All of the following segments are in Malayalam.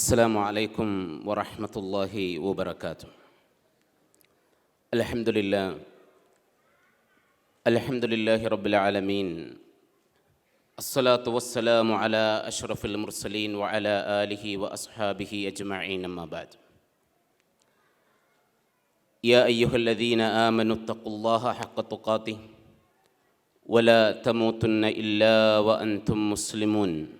السلام عليكم ورحمة الله وبركاته. الحمد لله. الحمد لله رب العالمين. الصلاة والسلام على أشرف المرسلين وعلى آله وأصحابه أجمعين أما بعد. يا أيها الذين آمنوا اتقوا الله حق تقاته ولا تموتن إلا وأنتم مسلمون.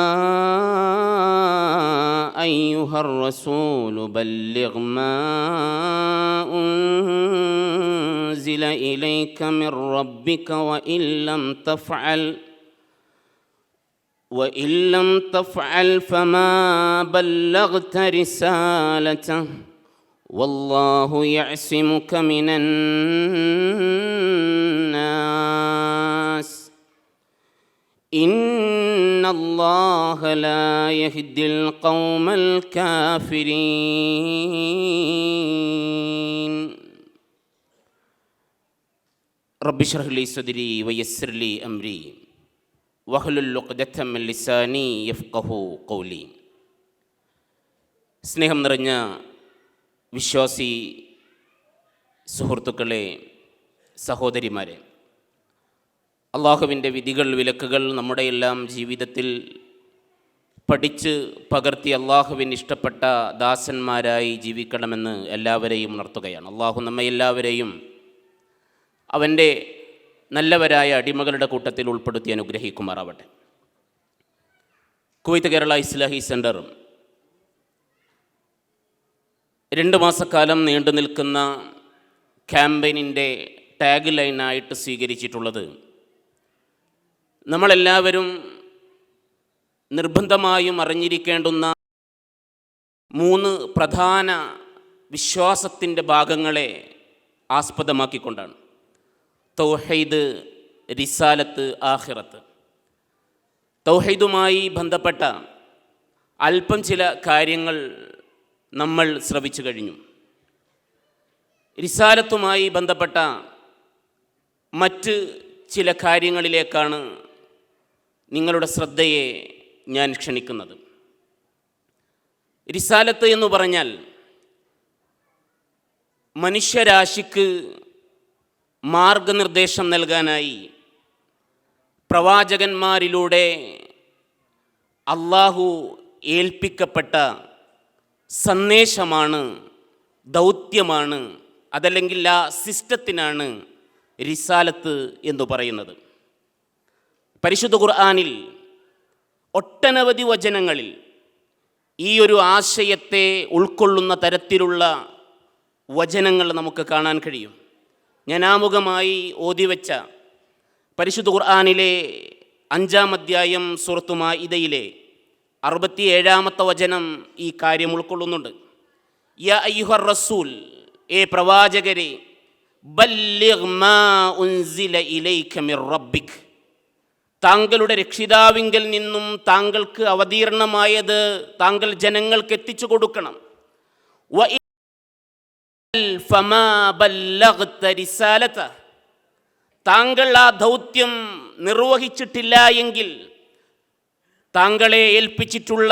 أيها الرسول بلغ ما أنزل إليك من ربك وإن لم تفعل وإن لم تفعل فما بلغت رسالته. والله يعصمك من الناس. إن الله لا يهدي القوم الكافرين رب اشرح لي صدري ويسر لي أمري വഹ്ലുൽ ഉഖ്ദത്തം മിൻ ലിസാനി യഫ്ഖഹു ഖൗലി സ്നേഹം നിറഞ്ഞ വിശ്വാസി സുഹൃത്തുക്കളെ സഹോദരിമാരെ അള്ളാഹുവിന്റെ വിധികൾ വിലക്കുകൾ നമ്മുടെ എല്ലാം ജീവിതത്തിൽ പഠിച്ച് പകർത്തി അള്ളാഹുവിന് ഇഷ്ടപ്പെട്ട ദാസന്മാരായി ജീവിക്കണമെന്ന് എല്ലാവരെയും ഉണർത്തുകയാണ്. അള്ളാഹു നമ്മെ എല്ലാവരെയും അവന്റെ നല്ലവരായ അടിമകളുടെ കൂട്ടത്തിൽ ഉൾപ്പെടുത്തി അനുഗ്രഹിക്കുമാറാവട്ടെ. കുവൈത്ത് കേരള ഇസ്ലാഹി സെന്ററും രണ്ട് മാസക്കാലം നീണ്ടു നിൽക്കുന്ന ക്യാമ്പയിനിന്റെ ടാഗ് ലൈനായിട്ട് സ്വീകരിച്ചിട്ടുള്ളത് നമ്മളെല്ലാവരും നിർബന്ധമായും അറിഞ്ഞിരിക്കേണ്ടുന്ന മൂന്ന് പ്രധാന വിശ്വാസത്തിന്റെ ഭാഗങ്ങളെ ആസ്പദമാക്കിക്കൊണ്ടാണ്. തൗഹൈദ് റിസാലത്ത് ആഹിറത്ത് തൗഹൈദുമായി ബന്ധപ്പെട്ട അല്പം ചില കാര്യങ്ങൾ നമ്മൾ ശ്രവിച്ചു കഴിഞ്ഞു. റിസാലത്തുമായി ബന്ധപ്പെട്ട മറ്റ് ചില കാര്യങ്ങളിലേക്കാണ് നിങ്ങളുടെ ശ്രദ്ധയെ ഞാൻ ക്ഷണിക്കുന്നത്. റിസാലത്ത് എന്ന് പറഞ്ഞാൽ മനുഷ്യരാശിക്ക് മാർഗനിർദ്ദേശം നൽകാനായി പ്രവാചകന്മാരിലൂടെ അള്ളാഹു ഏൽപ്പിക്കപ്പെട്ട സന്ദേശമാണ് ദൗത്യമാണ് അതല്ലെങ്കിൽ ആ സിസ്റ്റത്തിനാണ് റിസാലത്ത് എന്ന് പറയുന്നത്. പരിശുദ്ധ ഖുർആാനിൽ ഒട്ടനവധി വചനങ്ങളിൽ ഈ ഒരു ആശയത്തെ ഉൾക്കൊള്ളുന്ന തരത്തിലുള്ള വചനങ്ങൾ നമുക്ക് കാണാൻ കഴിയും. ഞാൻ ആമുഖമായി ഓതിവെച്ച പരിശുദ്ധ ഖുർആാനിലെ അഞ്ചാം അധ്യായം സുറത്തുമാ ഇതയിലെ അറുപത്തി ഏഴാമത്തെ വചനം ഈ കാര്യം ഉൾക്കൊള്ളുന്നുണ്ട്. യ അയ്യുഹർ റസൂൽ ഏ പ്രവാചകരെ ബല്ലിഗ് മാ ഉൻസില ഇലൈക മിർ റബ്ബിക്. താങ്കളുടെ രക്ഷിതാവിങ്കിൽ നിന്നും താങ്കൾക്ക് അവതീർണമായത് താങ്കൾ ജനങ്ങൾക്ക് എത്തിച്ചു കൊടുക്കണം. താങ്കൾ ആ ദൗത്യം നിർവഹിച്ചിട്ടില്ല എങ്കിൽ താങ്കളെ ഏൽപ്പിച്ചിട്ടുള്ള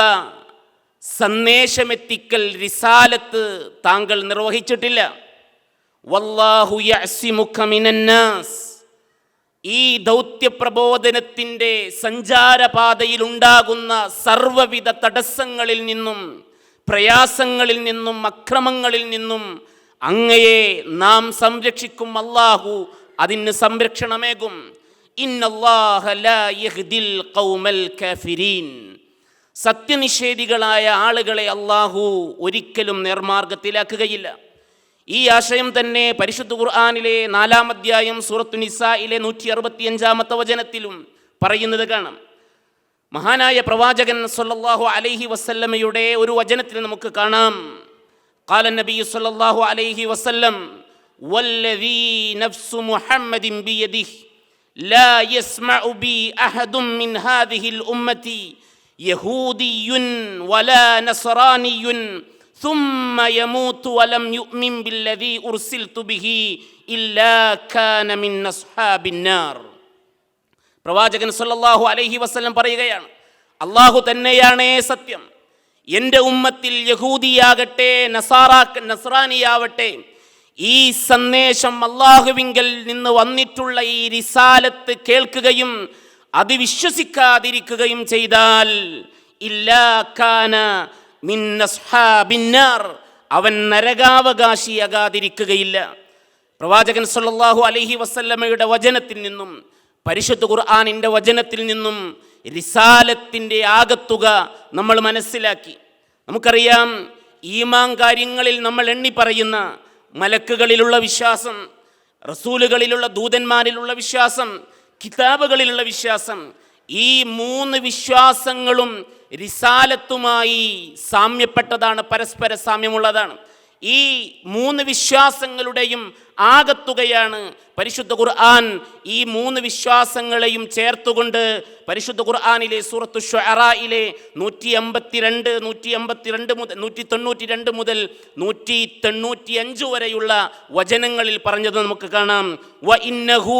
സന്ദേശമെത്തിക്കൽ റിസാലത്ത് താങ്കൾ നിർവഹിച്ചിട്ടില്ല. വല്ലാഹു യഅസിമുക ഈ ദൗത്യപ്രബോധനത്തിന്റെ സഞ്ചാരപാതയിലുണ്ടാകുന്ന സർവവിധ തടസ്സങ്ങളിൽ നിന്നും പ്രയാസങ്ങളിൽ നിന്നും അക്രമങ്ങളിൽ നിന്നും അങ്ങയെ നാം സംരക്ഷിക്കും അള്ളാഹു അതിന് സംരക്ഷണമേകും. സത്യനിഷേധികളായ ആളുകളെ അള്ളാഹു ഒരിക്കലും നേർമാർഗത്തിലാക്കുകയില്ല. ഈ ആശയം തന്നെ പരിശുദ്ധ ഖുർആാനിലെ നാലാം അധ്യായം സൂറത്തു നിസായിലെ നൂറ്റി അറുപത്തിയഞ്ചാമത്തെ വചനത്തിലും പറയുന്നത് കാണാം മഹാനായ പ്രവാചകൻ സല്ലല്ലാഹു അലൈഹി വസല്ലമയുടെ ഒരു വചനത്തിൽ നമുക്ക് കാണാം قال النبي صلى الله عليه وسلم വല്ലദീ നഫ്സു മുഹമ്മദിൻ ബിയദിഹി لا يسمع بي احد من هذه الامه يهودي ولا نصراني ثم يموت ولم يؤمن بالذي ارسلت به الا كان من اصحاب النار പ്രവാചകൻ സല്ലല്ലാഹു അലൈഹി വസല്ലം പറയുകയാണ് അള്ളാഹു തന്നെയാണേ സത്യം എൻ്റെ ഉമ്മത്തിൽ യഹൂദിയാകട്ടെ നസാറാ നസ്രാനിയാവട്ടെ ഈ സന്ദേശം അള്ളാഹുവിങ്കൽ നിന്ന് വന്നിട്ടുള്ള ഈ റിസാലത്ത് കേൾക്കുകയും അത് വിശ്വസിക്കാതിരിക്കുകയും ചെയ്താൽ ഇല്ലാ കാന മിൻ അസ്ഹാബിന്നാർ. അവൻ നരകാവകാശിയാകാതിരിക്കുകയില്ല. പ്രവാചകൻ സല്ലല്ലാഹു അലൈഹി വസല്ലമയുടെ വചനത്തിൽ നിന്നും പരിശുദ്ധ ഖുർആാനിന്റെ വചനത്തിൽ നിന്നും റിസാലത്തിന്റെ ആകത്തുക നമ്മൾ മനസ്സിലാക്കി. നമുക്കറിയാം ഈമാൻ കാര്യങ്ങളിൽ നമ്മൾ എണ്ണി പറയുന്ന മലക്കുകളിലുള്ള വിശ്വാസം റസൂലുകളിലുള്ള ദൂതന്മാരിലുള്ള വിശ്വാസം കിതാബുകളിലുള്ള വിശ്വാസം ഈ മൂന്ന് വിശ്വാസങ്ങളും റിസാലത്തുമായി സാമ്യപ്പെട്ടതാണ് പരസ്പര സാമ്യമുള്ളതാണ്. ഈ മൂന്ന് വിശ്വാസങ്ങളുടെയും ആകത്തുകയാണ് പരിശുദ്ധ ഖുർആൻ. ഈ മൂന്ന് വിശ്വാസങ്ങളെയും ചേർത്തുകൊണ്ട് പരിശുദ്ധ ഖുർആാനിലെ സൂറത്തു ഷുഅറയിലെ നൂറ്റി അമ്പത്തിരണ്ട് നൂറ്റി അമ്പത്തിരണ്ട് മുതൽ നൂറ്റി തൊണ്ണൂറ്റി രണ്ട് മുതൽ നൂറ്റി തൊണ്ണൂറ്റി അഞ്ച് വരെയുള്ള വചനങ്ങളിൽ പറഞ്ഞത് നമുക്ക് കാണാം. വ ഇന്നഹു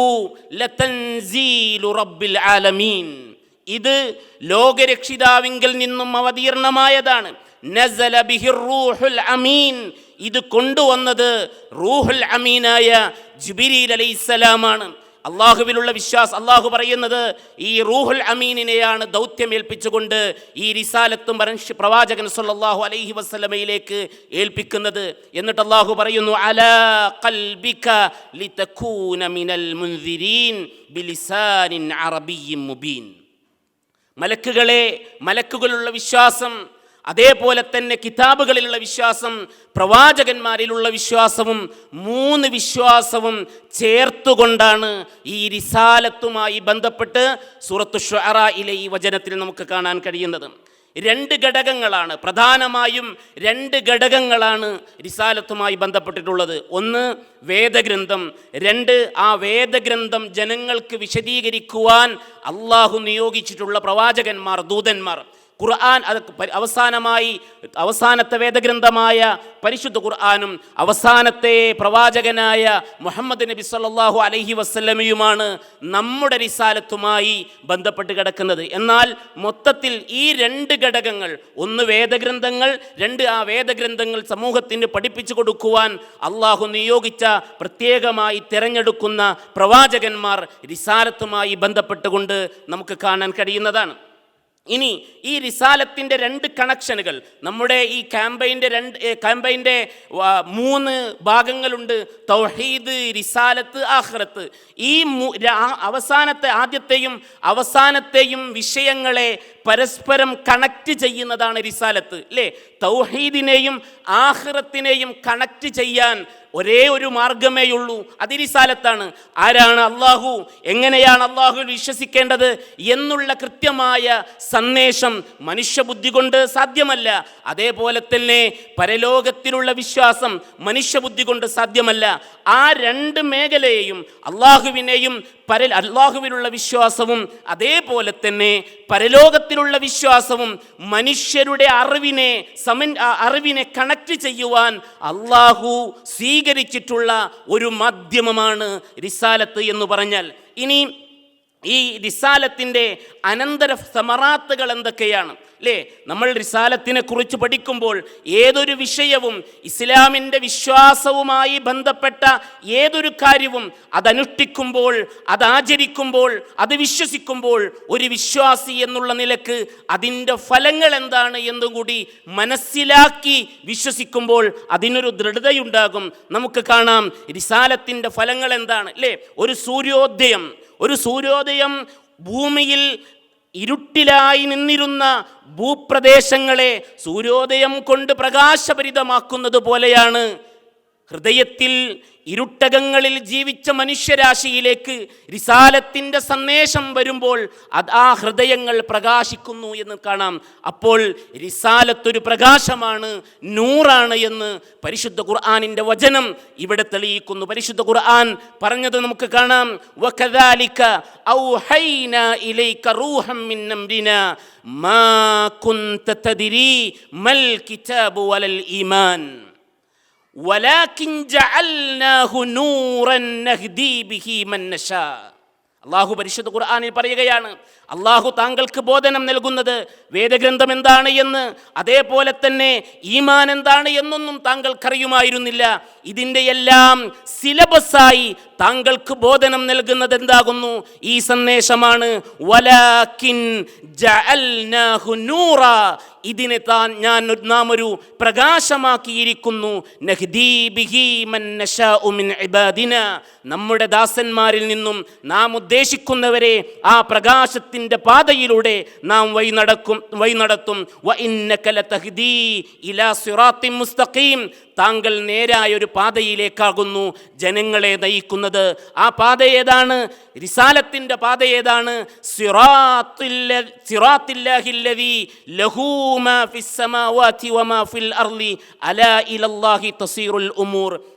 ലതൻസീലു റബ്ബിൽ ആലമീൻ. ഇത് ലോകരക്ഷിതാവിങ്കിൽ നിന്നും അവതീർണമായതാണ്. നസല റൂഹുൽ അമീൻ. ഇത് കൊണ്ടുവന്നത് റൂഹുൽ അമീനായ ജുബിരീൽ അലൈഹിസ്സലാമാണ്. അള്ളാഹുവിലുള്ള വിശ്വാസം അള്ളാഹു പറയുന്നത് ഈ റൂഹുൽ അമീനിനെയാണ് ദൗത്യം ഏൽപ്പിച്ചുകൊണ്ട് ഈ റിസാലത്തും പ്രവാചകൻ സല്ലല്ലാഹു അലൈഹി വസ്ലമയിലേക്ക് ഏൽപ്പിക്കുന്നത്. എന്നിട്ട് അള്ളാഹു പറയുന്നു അലാ ഖൽബിക ലിതകൂന മിനൽ മുൻദിരീൻ ബിലിസാനിൻ അറബിയും മുബീൻ. മലക്കുകളെ മലക്കുകളുള്ള വിശ്വാസം അതേപോലെ തന്നെ കിതാബുകളിലുള്ള വിശ്വാസം പ്രവാചകന്മാരിലുള്ള വിശ്വാസവും മൂന്ന് വിശ്വാസവും ചേർത്തുകൊണ്ടാണ് ഈ റിസാലത്തുമായി ബന്ധപ്പെട്ട് സൂറത്തു ഷുഅറയിലെ ഈ വചനത്തിൽ നമുക്ക് കാണാൻ കഴിയുന്നത്. രണ്ട് ഘടകങ്ങളാണ്. പ്രധാനമായും രണ്ട് ഘടകങ്ങളാണ് റിസാലത്തുമായി ബന്ധപ്പെട്ടിട്ടുള്ളത്. ഒന്ന് വേദഗ്രന്ഥം. രണ്ട് ആ വേദഗ്രന്ഥം ജനങ്ങൾക്ക് വിശദീകരിക്കുവാൻ അള്ളാഹു നിയോഗിച്ചിട്ടുള്ള പ്രവാചകന്മാർ ദൂതന്മാർ. ഖുർആൻ അത് അവസാനമായി അവസാനത്തെ വേദഗ്രന്ഥമായ പരിശുദ്ധ ഖുർആാനും അവസാനത്തെ പ്രവാചകനായ മുഹമ്മദ് നബി സല്ലാഹു അലഹി വസല്ലമയുമാണ് നമ്മുടെ റിസാലത്തുമായി ബന്ധപ്പെട്ട് കിടക്കുന്നത്. എന്നാൽ മൊത്തത്തിൽ ഈ രണ്ട് ഘടകങ്ങൾ ഒന്ന് വേദഗ്രന്ഥങ്ങൾ രണ്ട് ആ വേദഗ്രന്ഥങ്ങൾ സമൂഹത്തിന് പഠിപ്പിച്ചു കൊടുക്കുവാൻ അള്ളാഹു നിയോഗിച്ച പ്രത്യേകമായി തിരഞ്ഞെടുക്കുന്ന പ്രവാചകന്മാർ റിസാലത്തുമായി ബന്ധപ്പെട്ടുകൊണ്ട് നമുക്ക് കാണാൻ കഴിയുന്നതാണ്. ഇനി ഈ റിസാലത്തിന്റെ രണ്ട് കണക്ഷനുകൾ നമ്മുടെ ഈ ക്യാമ്പയിന്റെ രണ്ട് ക്യാമ്പയിന്റെ മൂന്ന് ഭാഗങ്ങളുണ്ട്. തൗഹീദ് റിസാലത്ത് ആഹ്റത്ത് ഈ അവസാനത്തെ ആദ്യത്തെയും അവസാനത്തെയും വിഷയങ്ങളെ പരസ്പരം കണക്റ്റ് ചെയ്യുന്നതാണ് റിസാലത്ത് അല്ലേ തൗഹീദിനെയും ആഹ്റത്തിനെയും കണക്റ്റ് ചെയ്യാൻ ഒരേ ഒരു മാർഗമേയുള്ളൂ അതിരിസാലത്താണ് ആരാണ് അള്ളാഹു എങ്ങനെയാണ് അള്ളാഹു വിശ്വസിക്കേണ്ടത് എന്നുള്ള കൃത്യമായ സന്ദേശം മനുഷ്യബുദ്ധി കൊണ്ട് സാധ്യമല്ല. അതേപോലെ തന്നെ പരലോകത്തിലുള്ള വിശ്വാസം മനുഷ്യബുദ്ധി കൊണ്ട് സാധ്യമല്ല. ആ രണ്ട് മേഖലയെയും അള്ളാഹുവിനെയും പര അള്ളാഹുവിനുള്ള വിശ്വാസവും അതേപോലെ തന്നെ പരലോകത്തിലുള്ള വിശ്വാസവും മനുഷ്യരുടെ അറിവിനെ സമൻ അറിവിനെ കണക്ട് ചെയ്യുവാൻ അള്ളാഹു സ്വീകരിച്ചിട്ടുള്ള ഒരു മാധ്യമമാണ് റിസാലത്ത് എന്ന് പറഞ്ഞാൽ. ഇനി ഈ റിസാലത്തിന്റെ അനന്തര സമറാത്തുകൾ എന്തൊക്കെയാണ്? അല്ലേ നമ്മൾ റിസാലത്തിനെ കുറിച്ച് പഠിക്കുമ്പോൾ ഏതൊരു വിഷയവും ഇസ്ലാമിന്റെ വിശ്വാസവുമായി ബന്ധപ്പെട്ട ഏതൊരു കാര്യവും അതനുഷ്ഠിക്കുമ്പോൾ അതാചരിക്കുമ്പോൾ അത് വിശ്വസിക്കുമ്പോൾ ഒരു വിശ്വാസി എന്നുള്ള നിലയ്ക്ക് അതിന്റെ ഫലങ്ങൾ എന്താണ് എന്നുകൂടി മനസ്സിലാക്കി വിശ്വസിക്കുമ്പോൾ അതിനൊരു ദൃഢതയുണ്ടാകും. നമുക്ക് കാണാം റിസാലത്തിന്റെ ഫലങ്ങൾ എന്താണ്? അല്ലേ ഒരു സൂര്യോദയം ഒരു സൂര്യോദയം ഭൂമിയിൽ ഇരുട്ടിലായി നിന്നിരുന്ന ഭൂപ്രദേശങ്ങളെ സൂര്യോദയം കൊണ്ട് പ്രകാശഭരിതമാക്കുന്നത് പോലെയാണ് ഹൃദയത്തിൽ ഇരുട്ടകങ്ങളിൽ ജീവിച്ച മനുഷ്യരാശിയിലേക്ക് റിസാലത്തിന്റെ സന്ദേശം വരുമ്പോൾ അത് ആ ഹൃദയങ്ങൾ പ്രകാശിക്കുന്നു എന്ന് കാണാം. അപ്പോൾ റിസാലത്തൊരു പ്രകാശമാണ് നൂറാണ് എന്ന് പരിശുദ്ധ ഖുർആാനിന്റെ വചനം ഇവിടെ തെളിയിക്കുന്നു. പരിശുദ്ധ ഖുർആൻ പറഞ്ഞത് നമുക്ക് കാണാം. മാ തദ്രി മൽ ഈമാൻ. അള്ളാഹു പരിശുദ്ധ ഖുർആാനിൽ പറയുകയാണ് അള്ളാഹു താങ്കൾക്ക് ബോധനം നൽകുന്നത് വേദഗ്രന്ഥം എന്താണ് എന്ന് അതേപോലെ തന്നെ ഈമാൻ എന്താണ് എന്നൊന്നും താങ്കൾക്കറിയുമായിരുന്നില്ല. ഇതിന്റെ എല്ലാം സിലബസായി താങ്കൾക്ക് ബോധനം നൽകുന്നത് എന്താകുന്നു? ഈ സന്ദേശമാണ് വലാക്കിൻ ഇതിനെ താൻ ഞാൻ നാം ഒരു പ്രകാശമാക്കിയിരിക്കുന്നു. നമ്മുടെ ദാസന്മാരിൽ നിന്നും നാം ഉദ്ദേശിക്കുന്നവരെ ആ പ്രകാശത്തിന്റെ പാതയിലൂടെ നാം വഴി നടക്കും നടത്തും. വ സുറാത്തി മുസ്തഖീം. താങ്കൾ നേരായ ഒരു പാതയിലേക്കാകുന്നു ജനങ്ങളെ നയിക്കുന്നത്. ആ പാത ഏതാണ്? റിസാലത്തിന്റെ പാത ഏതാണ്?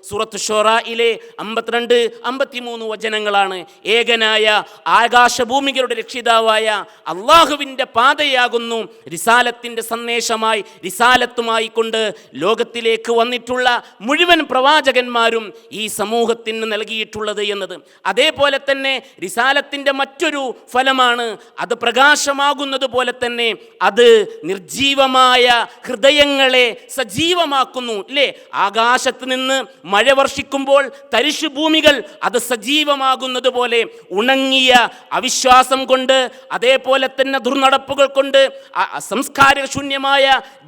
സൂറത്ത് ഷൊറയിലെ അമ്പത്തിരണ്ട് അമ്പത്തിമൂന്ന് വചനങ്ങളാണ്. ഏകനായ ആകാശഭൂമികളുടെ രക്ഷിതാവായ അള്ളാഹുവിന്റെ പാതയാകുന്നു. റിസാലത്തിന്റെ സന്ദേശമായി റിസാലത്തുമായി കൊണ്ട് ലോകത്തിലേക്ക് വന്നിട്ടുള്ള മുഴുവൻ പ്രവാചകന്മാരും ഈ സമൂഹത്തിന് നൽകിയിട്ടുള്ളത് എന്നത്. അതേപോലെ തന്നെ റിസാലത്തിന്റെ മറ്റൊരു ഫലമാണ് അത് പ്രകാശമാകുന്നത് പോലെ തന്നെ അത് നിർജീവമായ ഹൃദയങ്ങളെ സജീവമാക്കുന്നു. അല്ലേ ആകാശത്ത് നിന്ന് മഴ വർഷിക്കുമ്പോൾ തരിശുഭൂമികൾ അത് സജീവമാകുന്നത് പോലെ ഉണങ്ങിയ അവിശ്വാസം കൊണ്ട് അതേപോലെ തന്നെ ദുർനടപ്പുകൾ കൊണ്ട് അ- സംസ്കാരശൂന്യമായ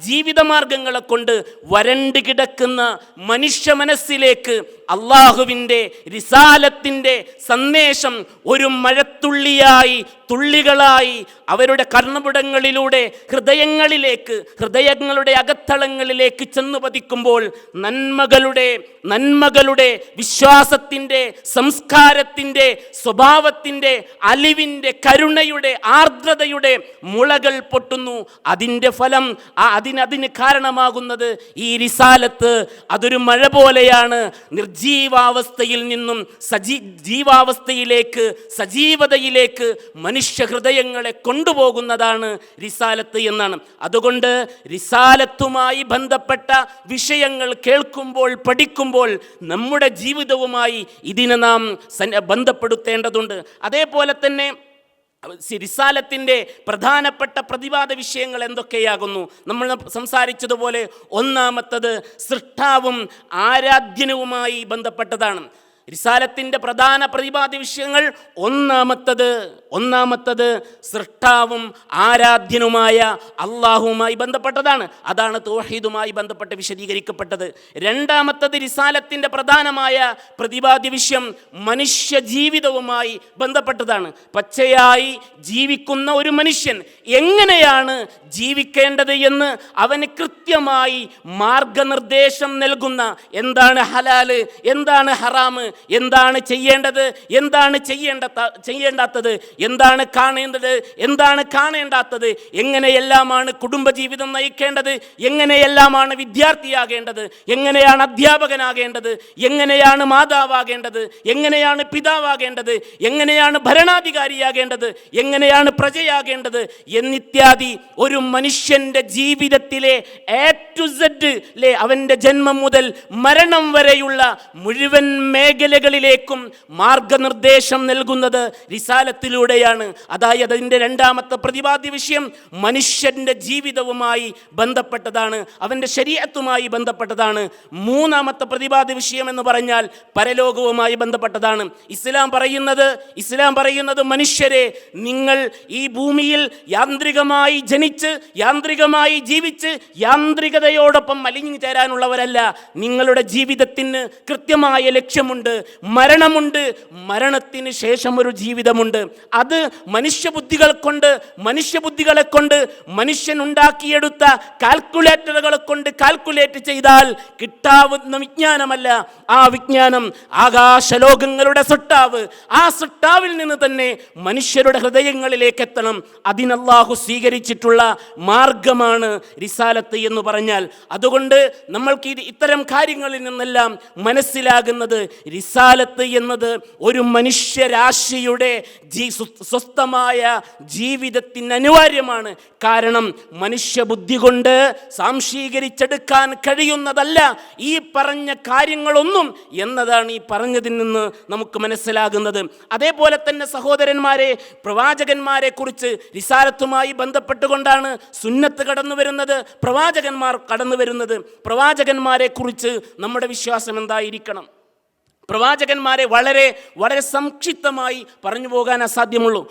ജീവിതമാർഗങ്ങളെ കൊണ്ട് വരണ്ട് കിടക്കുന്ന മനുഷ്യ മനസ്സിലേക്ക് അള്ളാഹുവിന്റെ റിസാലത്തിന്റെ സന്ദേശം ഒരു മഴത്തുള്ളിയായി തുള്ളികളായി അവരുടെ കർണപുടങ്ങളിലൂടെ ഹൃദയങ്ങളിലേക്ക് ഹൃദയങ്ങളുടെ അകത്തളങ്ങളിലേക്ക് ചെന്നു പതിക്കുമ്പോൾ നന്മകളുടെ നന്മകളുടെ വിശ്വാസത്തിന്റെ സംസ്കാരത്തിന്റെ സ്വഭാവത്തിന്റെ അലിവിന്റെ കരുണയുടെ ആർദ്രതയുടെ മുളകൾ പൊട്ടുന്നു. അതിന്റെ ഫലം ആ അതിനതിന് കാരണമാകുന്നത് ഈ റിസാലത്ത് അതൊരു മഴ പോലെയാണ്. നിർജീവാവസ്ഥയിൽ നിന്നും സജീ ജീവാവസ്ഥയിലേക്ക് സജീവതയിലേക്ക് മനുഷ്യ ഹൃദയങ്ങളെ കൊണ്ടുപോകുന്നതാണ് റിസാലത്ത് എന്നാണ്. അതുകൊണ്ട് റിസാലത്തുമായി ബന്ധപ്പെട്ട വിഷയങ്ങൾ കേൾക്കുമ്പോൾ പഠിക്കുമ്പോൾ നമ്മുടെ ജീവിതവുമായി ഇതിനെ നാം ബന്ധപ്പെടുത്തേണ്ടതുണ്ട്. അതേപോലെ തന്നെ റിസാലത്തിന്റെ പ്രധാനപ്പെട്ട പ്രതിവാദ വിഷയങ്ങൾ എന്തൊക്കെയാകുന്നു? നമ്മൾ സംസാരിച്ചതുപോലെ ഒന്നാമത്തത് സൃഷ്ടാവും ആരാധ്യനവുമായി ബന്ധപ്പെട്ടതാണ്. റിസാലത്തിന്റെ പ്രധാന പ്രതിപാദ്യ വിഷയങ്ങൾ ഒന്നാമത്തത് ഒന്നാമത്തത് സൃഷ്ടാവും ആരാധ്യനുമായ അള്ളാഹുവുമായി ബന്ധപ്പെട്ടതാണ്. അതാണ് തോഹീദുമായി ബന്ധപ്പെട്ട് വിശദീകരിക്കപ്പെട്ടത്. രണ്ടാമത്തത് റിസാലത്തിന്റെ പ്രധാനമായ പ്രതിപാദ്യ വിഷയം മനുഷ്യ ജീവിതവുമായി ബന്ധപ്പെട്ടതാണ്. പച്ചയായി ജീവിക്കുന്ന ഒരു മനുഷ്യൻ എങ്ങനെയാണ് ജീവിക്കേണ്ടത് എന്ന് അവന് കൃത്യമായി മാർഗനിർദ്ദേശം നൽകുന്ന എന്താണ് ഹലാൽ എന്താണ് ഹറാമ് എന്താണ് ചെയ്യേണ്ടത്? എന്താണ് ചെയ്യേണ്ട ചെയ്യേണ്ടാത്തത്? എന്താണ് കാണേണ്ടത്? എന്താണ് കാണേണ്ടാത്തത്? എങ്ങനെയെല്ലാമാണ് കുടുംബജീവിതം നയിക്കേണ്ടത്? എങ്ങനെയെല്ലാമാണ് വിദ്യാർത്ഥിയാകേണ്ടത്? എങ്ങനെയാണ് അധ്യാപകനാകേണ്ടത്? എങ്ങനെയാണ് മാതാവാകേണ്ടത്? എങ്ങനെയാണ് പിതാവാകേണ്ടത്? എങ്ങനെയാണ് ഭരണാധികാരിയാകേണ്ടത്? എങ്ങനെയാണ് പ്രജയാകേണ്ടത്? എന്നിത്യാദി ഒരു മനുഷ്യന്റെ ജീവിതത്തിലെ എ ടു സെഡ് അവന്റെ ജന്മം മുതൽ മരണം വരെയുള്ള മുഴുവൻ മേഖലകളിലേക്കും മാർഗനിർദ്ദേശം നൽകുന്നത് റിസാലത്തിലൂടെയാണ് അതായത് അതിന്റെ രണ്ടാമത്തെ പ്രതിപാദ്യ വിഷയം മനുഷ്യന്റെ ജീവിതവുമായി ബന്ധപ്പെട്ടതാണ്. അവന്റെ ശരീരത്തുമായി ബന്ധപ്പെട്ടതാണ്. മൂന്നാമത്തെ പ്രതിപാദ്യ വിഷയം എന്ന് പറഞ്ഞാൽ പരലോകവുമായി ബന്ധപ്പെട്ടതാണ്. ഇസ്ലാം പറയുന്നത് ഇസ്ലാം പറയുന്നത് മനുഷ്യരെ നിങ്ങൾ ഈ ഭൂമിയിൽ യാന്ത്രികമായി ജനിച്ച് യാന്ത്രികമായി ജീവിച്ച് യാന്ത്രികതയോടൊപ്പം മലിഞ്ഞു ചേരാനുള്ളവരല്ല നിങ്ങളുടെ ജീവിതത്തിന് കൃത്യമായ ലക്ഷ്യമുണ്ട്. മരണമുണ്ട്. മരണത്തിന് ശേഷം ഒരു ജീവിതമുണ്ട്. അത് മനുഷ്യബുദ്ധികൾ കൊണ്ട് മനുഷ്യബുദ്ധികളെ കൊണ്ട് മനുഷ്യൻ ഉണ്ടാക്കിയെടുത്ത കാൽക്കുലേറ്ററുകളെ കൊണ്ട് കാൽക്കുലേറ്റ് ചെയ്താൽ കിട്ടാവുന്ന വിജ്ഞാനമല്ല. ആ വിജ്ഞാനം ആകാശലോകങ്ങളുടെ സൃഷ്ടാവ്. ആ സൃഷ്ടാവിൽ നിന്ന് തന്നെ മനുഷ്യരുടെ ഹൃദയങ്ങളിലേക്ക് എത്തണം. അതിനല്ലാഹു സ്വീകരിച്ചിട്ടുള്ള മാർഗമാണ് റിസാലത്ത് എന്ന് പറഞ്ഞാൽ. അതുകൊണ്ട് നമ്മൾക്ക് ഇത് ഇത്തരം കാര്യങ്ങളിൽ നിന്നെല്ലാം മനസ്സിലാകുന്നത് റിസാലത്ത് എന്നത് ഒരു മനുഷ്യരാശിയുടെ ജീ സ്വസ്ഥമായ ജീവിതത്തിന് അനിവാര്യമാണ്. കാരണം മനുഷ്യബുദ്ധി കൊണ്ട് സാംശീകരിച്ചെടുക്കാൻ കഴിയുന്നതല്ല ഈ പറഞ്ഞ കാര്യങ്ങളൊന്നും എന്നതാണ് ഈ പറഞ്ഞതിൽ നിന്ന് നമുക്ക് മനസ്സിലാകുന്നത്. അതേപോലെ തന്നെ സഹോദരന്മാരെ പ്രവാചകന്മാരെ കുറിച്ച് റിസാലത്തുമായി ബന്ധപ്പെട്ടുകൊണ്ടാണ് സുന്നത്ത് കടന്നു വരുന്നത് പ്രവാചകന്മാർ കടന്നു വരുന്നത്. പ്രവാചകന്മാരെ കുറിച്ച് നമ്മുടെ വിശ്വാസം എന്തായിരിക്കണം? പ്രവാചകന്മാരെ വളരെ വളരെ സംക്ഷിപ്തമായി പറഞ്ഞു പോകാൻ അസാധ്യമുള്ളൂ.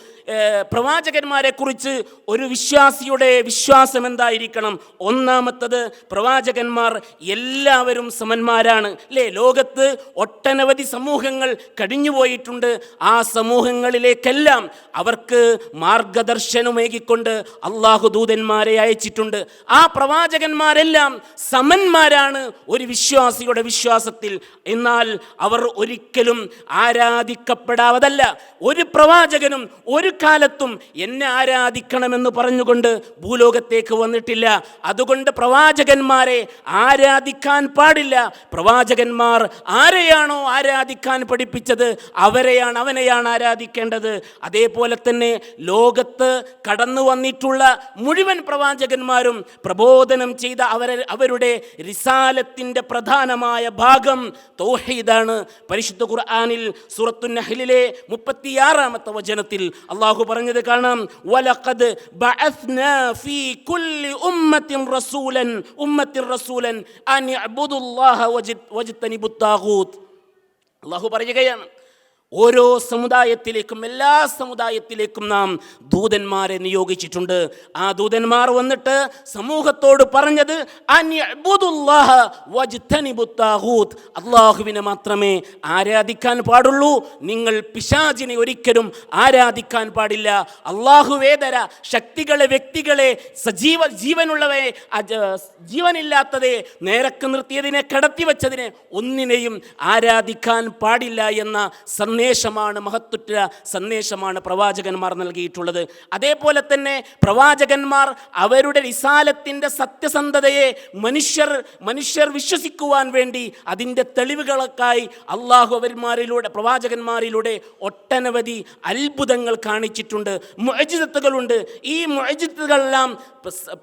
പ്രവാചകന്മാരെ കുറിച്ച് ഒരു വിശ്വാസിയുടെ വിശ്വാസം എന്തായിരിക്കണം? ഒന്നാമത്തത് പ്രവാചകന്മാർ എല്ലാവരും സമന്മാരാണ്. അല്ലേ ലോകത്ത് ഒട്ടനവധി സമൂഹങ്ങൾ കഴിഞ്ഞുപോയിട്ടുണ്ട് ആ സമൂഹങ്ങളിലേക്കെല്ലാം അവർക്ക് മാർഗദർശനമേകിക്കൊണ്ട് അള്ളാഹു ദൂതന്മാരെ അയച്ചിട്ടുണ്ട്. ആ പ്രവാചകന്മാരെല്ലാം സമന്മാരാണ് ഒരു വിശ്വാസിയുടെ വിശ്വാസത്തിൽ. എന്നാൽ അവർ ഒരിക്കലും ആരാധിക്കപ്പെടാവതല്ല. ഒരു പ്രവാചകനും ഒരു കാലത്തും എന്നെ ആരാധിക്കണമെന്ന് പറഞ്ഞുകൊണ്ട് ഭൂലോകത്തേക്ക് വന്നിട്ടില്ല. അതുകൊണ്ട് പ്രവാചകന്മാരെ ആരാധിക്കാൻ പാടില്ല. പ്രവാചകന്മാർ ആരെയാണോ ആരാധിക്കാൻ പഠിപ്പിച്ചത് അവരെയാണ് അവനെയാണ് ആരാധിക്കേണ്ടത്. അതേപോലെ തന്നെ ലോകത്ത് കടന്നു വന്നിട്ടുള്ള മുഴുവൻ പ്രവാചകന്മാരും പ്രബോധനം ചെയ്ത അവരെ അവരുടെ റിസാലത്തിന്റെ പ്രധാനമായ ഭാഗം തൗഹീദാണ്. പരിശുദ്ധ ഖുർആനിൽ സൂറത്തു നഹ്ലിലെ മുപ്പത്തിയാറാമത്തെ വചനത്തിൽ അള്ളാഹു പറഞ്ഞത് കാണാം വലഖദ് ബഅസ്നാ ഫീ കുല്ലി ഉമ്മത്തിൻ റസൂലൻ ഉമ്മത്തിൻ റസൂലൻ അൻ ഇഅ്ബുദുല്ലാഹ വജിത് വജ്തനിബുത് അള്ളാഹു പറയുകയാണ് ഓരോ സമുദായത്തിലേക്കും എല്ലാ സമുദായത്തിലേക്കും നാം ദൂതന്മാരെ നിയോഗിച്ചിട്ടുണ്ട്. ആ ദൂതന്മാർ വന്നിട്ട് സമൂഹത്തോട് പറഞ്ഞത് "അൻ ഇഅ്ബുദുല്ലാഹ വജ്തനിബുത് അള്ളാഹുവിനെ മാത്രമേ ആരാധിക്കാൻ പാടുള്ളൂ. നിങ്ങൾ പിശാചിനെ ഒരിക്കലും ആരാധിക്കാൻ പാടില്ല. അള്ളാഹുവേതര ശക്തികളെ വ്യക്തികളെ സജീവ ജീവനുള്ളവയെ ജീവനില്ലാത്തതെ നേരക്ക് നിർത്തിയതിനെ കടത്തിവെച്ചതിനെ ഒന്നിനെയും ആരാധിക്കാൻ പാടില്ല എന്ന സന്ദേശമാണ് മഹത്തുറ്റ സന്ദേശമാണ് പ്രവാചകന്മാർ നൽകിയിട്ടുള്ളത്. അതേപോലെ തന്നെ പ്രവാചകന്മാർ അവരുടെ റിസാലത്തിന്റെ സത്യസന്ധതയെ മനുഷ്യർ മനുഷ്യർ വിശ്വസിക്കുവാൻ വേണ്ടി അതിന്റെ തെളിവുകളൊക്കായി അള്ളാഹു അവന്മാരിലൂടെ പ്രവാചകന്മാരിലൂടെ ഒട്ടനവധി അത്ഭുതങ്ങൾ കാണിച്ചിട്ടുണ്ട് മുഴജിതത്തുകളുണ്ട് ഈ മുഅജിത്തുകളെല്ലാം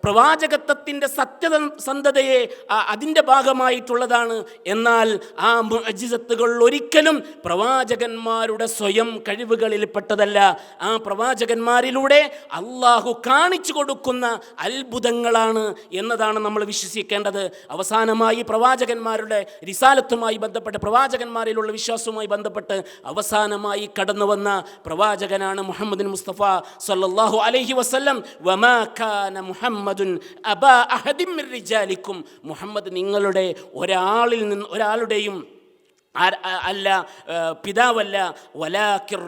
പ്രവാചകത്വത്തിന്റെ സത്യസന്ധതയെ സന്ധതയെ അതിന്റെ ഭാഗമായിട്ടുള്ളതാണ്. എന്നാൽ ആ മുഅജിസത്തുകൾ ഒരിക്കലും പ്രവാചകന്മാരുടെ സ്വയം കഴിവുകളിൽപ്പെട്ടതല്ല. ആ പ്രവാചകന്മാരിലൂടെ അള്ളാഹു കാണിച്ചു കൊടുക്കുന്ന അത്ഭുതങ്ങളാണ് എന്നതാണ് നമ്മൾ വിശ്വസിക്കേണ്ടത്. അവസാനമായി പ്രവാചകന്മാരുടെ റിസാലത്തുമായി ബന്ധപ്പെട്ട് പ്രവാചകന്മാരിലുള്ള വിശ്വാസവുമായി ബന്ധപ്പെട്ട് അവസാനമായി കടന്നു വന്ന പ്രവാചകനാണ് മുഹമ്മദ് മുസ്തഫ സല്ലല്ലാഹു അലഹി വസ്ലം മുഹമ്മദുൻ അബാ മുഹമ്മദ് നിങ്ങളുടെ ഒരാളിൽ നിന്ന് ഒരാളുടെയും അല്ല പിതാവല്ല. വലാക്കിർ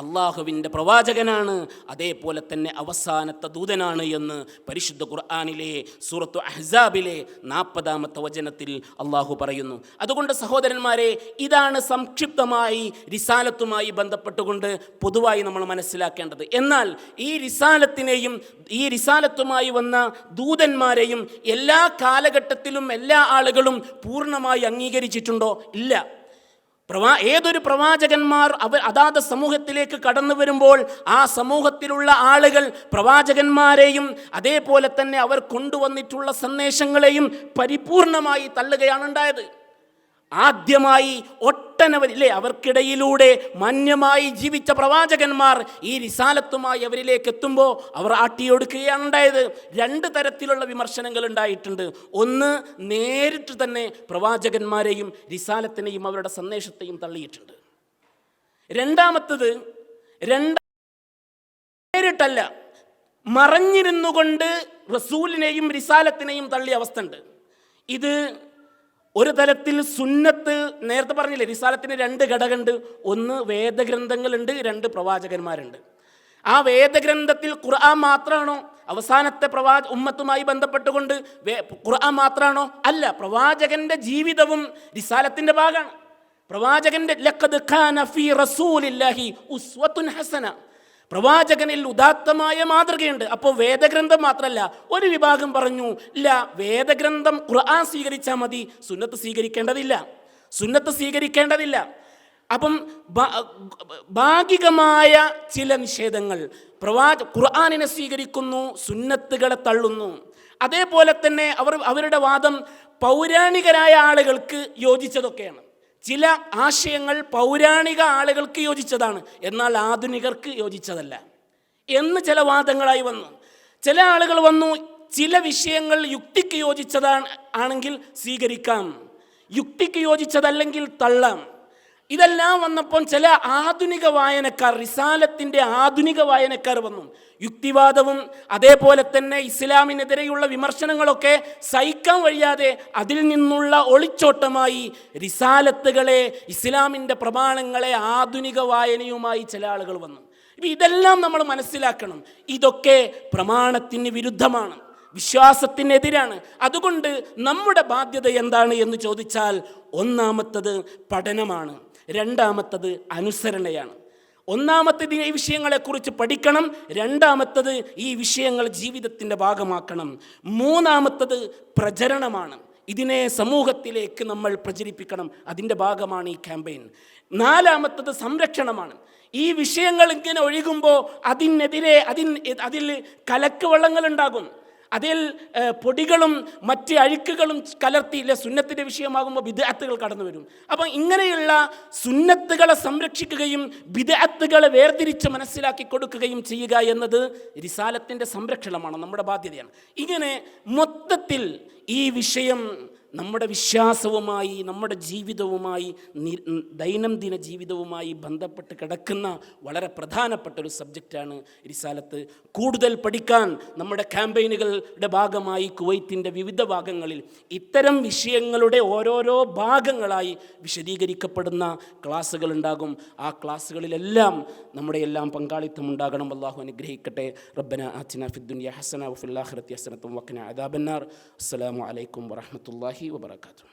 അള്ളാഹുവിന്റെ പ്രവാചകനാണ്. അതേപോലെ തന്നെ അവസാനത്തെ ദൂതനാണ് എന്ന് പരിശുദ്ധ ഖുർആാനിലെ സൂറത്തു അഹ്സാബിലെ നാൽപ്പതാമത്തെ വചനത്തിൽ അള്ളാഹു പറയുന്നു. അതുകൊണ്ട് സഹോദരന്മാരെ ഇതാണ് സംക്ഷിപ്തമായി റിസാലത്തുമായി ബന്ധപ്പെട്ടുകൊണ്ട് പൊതുവായി നമ്മൾ മനസ്സിലാക്കേണ്ടത്. എന്നാൽ ഈ റിസാലത്തിനെയും ഈ റിസാലത്തുമായി വന്ന ദൂതന്മാരെയും എല്ലാ കാലഘട്ടത്തിലും എല്ലാ ആളുകളും പൂർണമായി അംഗീകരിച്ചിട്ടുണ്ടോ? ഇല്ല. പ്രവാ ഏതൊരു പ്രവാചകന്മാർ അവർ അതാത് സമൂഹത്തിലേക്ക് കടന്നു വരുമ്പോൾ ആ സമൂഹത്തിലുള്ള ആളുകൾ പ്രവാചകന്മാരെയും അതേപോലെ തന്നെ അവർ കൊണ്ടുവന്നിട്ടുള്ള സന്ദേശങ്ങളെയും പരിപൂർണമായി തള്ളുകയാണ് ഉണ്ടായത്. ആദ്യമായി ഒട്ടനവധി അല്ലേ അവർക്കിടയിലൂടെ മാന്യമായി ജീവിച്ച പ്രവാചകന്മാർ ഈ റിസാലത്തുമായി അവരിലേക്ക് എത്തുമ്പോൾ അവർ ആട്ടിയൊടുക്കുകയാണ് ഉണ്ടായത് രണ്ട് തരത്തിലുള്ള വിമർശനങ്ങൾ ഉണ്ടായിട്ടുണ്ട്. ഒന്ന് നേരിട്ട് തന്നെ പ്രവാചകന്മാരെയും റിസാലത്തിനെയും അവരുടെ സന്ദേശത്തെയും തള്ളിയിട്ടുണ്ട്. രണ്ടാമത്തത് രണ്ട നേരിട്ടല്ല മറഞ്ഞിരുന്നു കൊണ്ട് റസൂലിനെയും റിസാലത്തിനെയും തള്ളിയ അവസ്ഥ ഉണ്ട്. ഇത് ഒരു തരത്തിൽ സുന്നത്ത് നേരത്തെ പറഞ്ഞില്ലേ റിസാലത്തിന് രണ്ട് ഘടകമുണ്ട് ഒന്ന് വേദഗ്രന്ഥങ്ങളുണ്ട് രണ്ട് പ്രവാചകന്മാരുണ്ട്. ആ വേദഗ്രന്ഥത്തിൽ ഖുർആൻ മാത്രമാണോ അവസാനത്തെ പ്രവാ ഉമ്മത്തുമായി ബന്ധപ്പെട്ടുകൊണ്ട് ഖുർആൻ മാത്രമാണോ അല്ല പ്രവാചകന്റെ ജീവിതവും റിസാലത്തിന്റെ ഭാഗമാണ്. പ്രവാചകന്റെ ലഖദ് ഖാന ഫീ റസൂലില്ലാഹി ഉസ്വത്തുൻ ഹസന. പ്രവാചകനിൽ ഉദാത്തമായ മാതൃകയുണ്ട്. അപ്പോൾ വേദഗ്രന്ഥം മാത്രമല്ല ഒരു വിഭാഗം പറഞ്ഞു ഇല്ല വേദഗ്രന്ഥം ഖുർആൻ സ്വീകരിച്ചാൽ മതി സുന്നത്ത് സ്വീകരിക്കേണ്ടതില്ല. സുന്നത്ത് സ്വീകരിക്കേണ്ടതില്ല. അപ്പം ഭാഗികമായ ചില നിഷേധങ്ങൾ. പ്രവാ ഖുർആാനിനെ സ്വീകരിക്കുന്നു സുന്നത്തുകളെ തള്ളുന്നു. അതേപോലെ തന്നെ അവർ അവരുടെ വാദം പൗരാണികരായ ആളുകൾക്ക് യോജിച്ചതൊക്കെയാണ്. ചില ആശയങ്ങൾ പൗരാണിക ആളുകൾക്ക് യോജിച്ചതാണ്. എന്നാൽ ആധുനികർക്ക് യോജിച്ചതല്ല. എന്ന് ചില വാദങ്ങളായി വന്നു. ചില ആളുകൾ വന്നു ചില വിഷയങ്ങൾ യുക്തിക്ക് യോജിച്ചതാണ് ആണെങ്കിൽ സ്വീകരിക്കാം. യുക്തിക്ക് യോജിച്ചതല്ലെങ്കിൽ തള്ളാം. ഇതെല്ലാം വന്നപ്പോൾ ചില ആധുനിക വായനക്കാർ റിസാലത്തിന്റെ ആധുനിക വായനക്കാർ വന്നു. യുക്തിവാദവും അതേപോലെ തന്നെ ഇസ്ലാമിനെതിരെയുള്ള വിമർശനങ്ങളൊക്കെ സഹിക്കാൻ വഴിയാതെ അതിൽ നിന്നുള്ള ഒളിച്ചോട്ടമായി റിസാലത്തുകളെ ഇസ്ലാമിന്റെ പ്രമാണങ്ങളെ ആധുനിക വായനയുമായി ചില ആളുകൾ വന്നു. ഇപ്പം ഇതെല്ലാം നമ്മൾ മനസ്സിലാക്കണം. ഇതൊക്കെ പ്രമാണത്തിന് വിരുദ്ധമാണ് വിശ്വാസത്തിനെതിരാണ്. അതുകൊണ്ട് നമ്മുടെ ബാധ്യത എന്താണ് എന്ന് ചോദിച്ചാൽ ഒന്നാമത്തത് പഠനമാണ്. രണ്ടാമത്തത് അനുസരണയാണ്. ഒന്നാമത്തത് ഈ വിഷയങ്ങളെക്കുറിച്ച് പഠിക്കണം രണ്ടാമത്തത് ഈ വിഷയങ്ങൾ ജീവിതത്തിന്റെ ഭാഗമാക്കണം. മൂന്നാമത്തത് പ്രചരണമാണ്. ഇതിനെ സമൂഹത്തിലേക്ക് നമ്മൾ പ്രചരിപ്പിക്കണം. അതിന്റെ ഭാഗമാണ് ഈ ക്യാമ്പയിൻ. നാലാമത്തത് സംരക്ഷണമാണ്. ഈ വിഷയങ്ങൾ ഇങ്ങനെ ഒഴുകുമ്പോൾ അതിനെതിരെ അതിൻ അതിൽ കലക്ക് വെള്ളങ്ങളുണ്ടാകും. അതിൽ പൊടികളും മറ്റ് അഴുക്കുകളും കലർത്തി ഇല്ല സുന്നത്തിന്റെ വിഷയമാകുമ്പോൾ വിദഗ്ധകൾ കടന്നു വരും അപ്പം ഇങ്ങനെയുള്ള സുന്നത്തുകളെ സംരക്ഷിക്കുകയും വിദഗ്ധകളെ വേർതിരിച്ച് മനസ്സിലാക്കി കൊടുക്കുകയും ചെയ്യുക എന്നത് റിസാലത്തിന്റെ സംരക്ഷണമാണ് നമ്മുടെ ബാധ്യതയാണ്. ഇങ്ങനെ മൊത്തത്തിൽ ഈ വിഷയം നമ്മുടെ വിശ്വാസവുമായി നമ്മുടെ ജീവിതവുമായി ദൈനംദിന ജീവിതവുമായി ബന്ധപ്പെട്ട് കിടക്കുന്ന വളരെ പ്രധാനപ്പെട്ട ഒരു സബ്ജക്റ്റാണ് റിസാലത്ത്. കൂടുതൽ പഠിക്കാൻ നമ്മുടെ ക്യാമ്പയിനുകളുടെ ഭാഗമായി കുവൈത്തിന്റെ വിവിധ ഭാഗങ്ങളിൽ ഇത്തരം വിഷയങ്ങളുടെ ഓരോരോ ഭാഗങ്ങളായി വിശദീകരിക്കപ്പെടുന്ന ക്ലാസ്സുകൾ ഉണ്ടാകും ആ ക്ലാസ്സുകളിലെല്ലാം നമ്മുടെ എല്ലാം പങ്കാളിത്തം ഉണ്ടാകണം. അള്ളാഹു അനുഗ്രഹിക്കട്ടെ. റബ്ബന ആത്തിന ഫിദ്ദുനിയ ഹസന ഹസനത്തും വക്കന അദാബന്നാർ. അസ്സലാമു അലൈക്കും وبركاته.